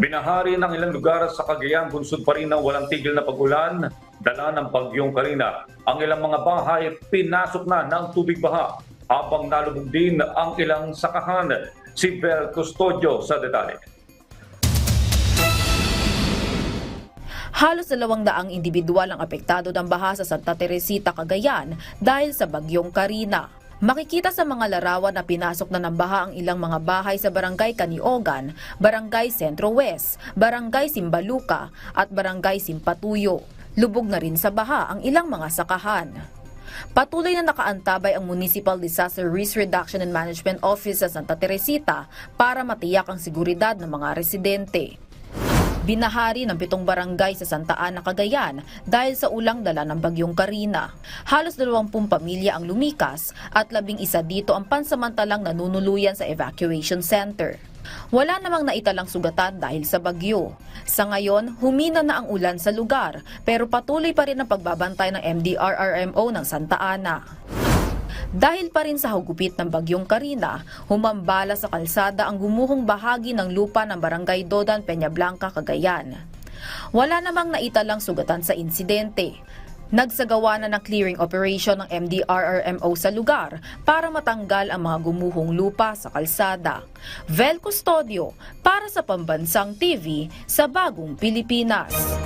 Binahari ng ilang lugar sa Cagayan, bunsod pa rin ng walang tigil na pag-ulan, dala ng bagyong Karina. Ang ilang mga bahay pinasok na ng tubig baha, habang nalubog din ang ilang sakahan. Si Bel Custodio sa detalye. Halos dalawang daang individual ang apektado ng baha sa Santa Teresita, Cagayan dahil sa bagyong Karina. Makikita sa mga larawan na pinasok na ng baha ang ilang mga bahay sa Barangay Caniogan, Barangay Centro West, Barangay Simbaluka at Barangay Simpatuyo. Lubog na rin sa baha ang ilang mga sakahan. Patuloy na nakaantabay ang Municipal Disaster Risk Reduction and Management Office sa Santa Teresita para matiyak ang seguridad ng mga residente. Binahari ng pitong barangay sa Santa Ana, Cagayan dahil sa ulang dala ng bagyong Karina. Halos 20 pamilya ang lumikas at labing isa dito ang pansamantalang nanunuluyan sa evacuation center. Wala namang naitalang sugatan dahil sa bagyo. Sa ngayon, humina na ang ulan sa lugar pero patuloy pa rin ang pagbabantay ng MDRRMO ng Santa Ana. Dahil pa rin sa hugupit ng bagyong Karina, humambala sa kalsada ang gumuhong bahagi ng lupa ng Barangay Dodan, Peñablanca, Cagayan. Wala namang naitalang sugatan sa insidente. Nagsagawa na ng clearing operation ng MDRRMO sa lugar para matanggal ang mga gumuhong lupa sa kalsada. Vel Custodio para sa Pambansang TV sa Bagong Pilipinas.